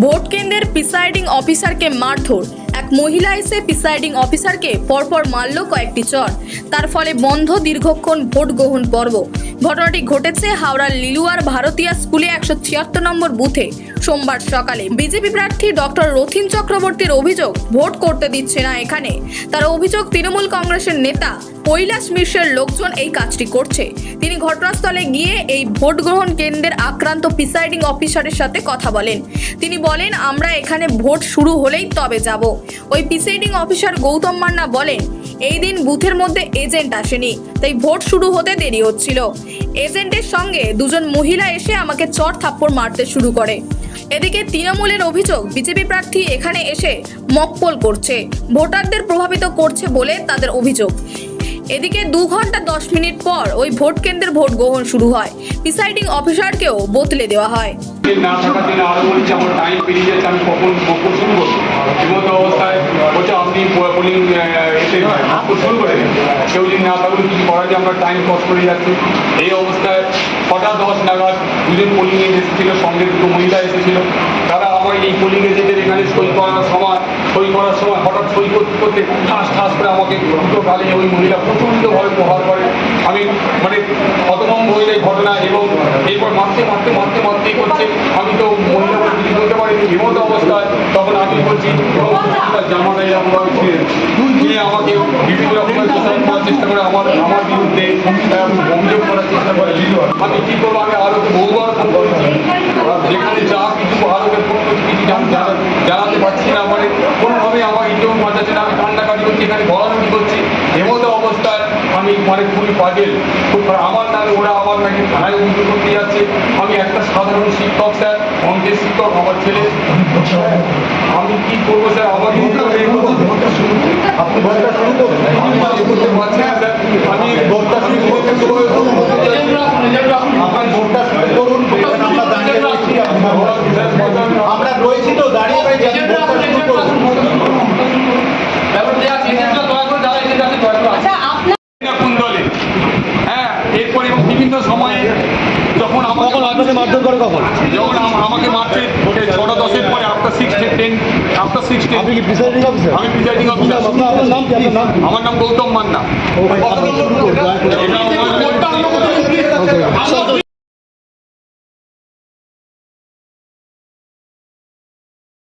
Vote কেন্দ্রের presiding অফিসারকে মারধর। এক মহিলা এসে প্রিসাইডিং অফিসারকে পরপর মারল কয়েকটি চর। তার ফলে বন্ধ দীর্ঘক্ষণ ভোট গ্রহণ পর্ব। ঘটনাটি ঘটেছে হাওড়ার লিলুয়ার ভারতীয় স্কুলে একশো ছিয়াত্তর নম্বর বুথে। সোমবার সকালে বিজেপি প্রার্থী ডক্টর রথিন চক্রবর্তীর অভিযোগ ভোট করতে দিচ্ছে না এখানে। তার অভিযোগ তৃণমূল কংগ্রেসের নেতা কৈলাস মিশ্রের লোকজন এই কাজটি করছে। তিনি ঘটনাস্থলে গিয়ে এই ভোট গ্রহণ কেন্দ্রের আক্রান্ত প্রিসাইডিং অফিসারের সাথে কথা বলেন। তিনি বলেন, আমরা এখানে ভোট শুরু হলেই তবে যাব। ওই প্রিসাইডিং অফিসার গৌতম মান্না বলেন, এই দিন বুথের মধ্যে এজেন্ট আসেনি, তাই ভোট শুরু হতে দেরি হচ্ছিল। এজেন্টের সঙ্গে দুজন মহিলা এসে আমাকে চট থাপ্পড় মারতে শুরু করে। এদিকে তৃণমূলের অভিযোগ, বিজেপি প্রার্থী এখানে এসে মকপল করছে। ভোটারদের প্রভাবিত করছে বলে তাদের অভিযোগ। এদিকে দু ঘণ্টা দশ মিনিট পর ওই ভোট কেন্দ্রের ভোট গ্রহণ শুরু হয়। প্রিসাইডিং অফিসারকেও বদলে দেওয়া হয়। না থাকার আরও বলছি, আমার টাইম পেরিয়ে যাচ্ছে, আমি কখন শুরু করব এমতো অবস্থায় বলছে আপনি পোলিং এসে ভোট শুরু করে দিন কেউ যদি না থাকলে কিছু করা যায়? আমরা টাইম কষ্ট করে যাচ্ছে। এই অবস্থায় ছটা দশ নাগাদ দুজন পোলিং এসেছিল, সঙ্গে দুটো মহিলা এসেছিল। তারা আমার এই পোলিং এজেন্টের এখানে সই করার সময়, সই করার সময় হঠাৎ সই করতে করতে ঠাস ঠাস করে আমাকে দুটো গালে ওই মহিলা প্রচণ্ডভাবে প্রহার করে। আমি মানে হতভম্ব হয়ে যাই ঘটনা এবং এরপর মারতে মারতে মারতে মারতেই করছে। আমি তো মহিলাকে কিছু বলতে পারিনি, বিমত অবস্থায়। তখন আমি বলছি জামাটা এরকম চেষ্টা করে আমার আমার বিরুদ্ধে অভিযোগ করার চেষ্টা করে আমি কি করব? আমি আরও বহুবার যেখানে যা কিছু আরোকে ফোন করছি কিছু জানাতে পারছি না। মানে কোনোভাবে আমার ইন্টারভিউ বাঁচাচ্ছে না, আমি কান্নাকাটি করছি, এখানে গলাগুলি করছি। এমতো অবস্থায় আমি মানে খুবই পাজেল আমার নামে ওরা আমার নাকি থানায় অভিযোগ করতে যাচ্ছে। আমি একটা সাধারণ শিক্ষক, স্যার, অঙ্কের শিক্ষক, আমার ছেলে। আমি কি করব, স্যার? আমার আপনি ভোটটা শুরু করুন আমি কাজ করতে পারছি না স্যার আমি ভোটটা শুরু করতে আপনার ভোটটা শুরু করুন এখানে আমরা রয়েছি তো দাঁড়িয়ে হ্যাঁ এরপর এবং বিভিন্ন সময়ে যখন আমাকে মারধর করে কখন? যখন আমাকে মারছে ছটা দশের পরে after six ten after six আপনি কি প্রিসাইডিং অফিসার আমি প্রিসাইডিং অফিসার আপনার নাম কি? আপনার নাম আমার নাম গৌতম মান্না। এটা আমার-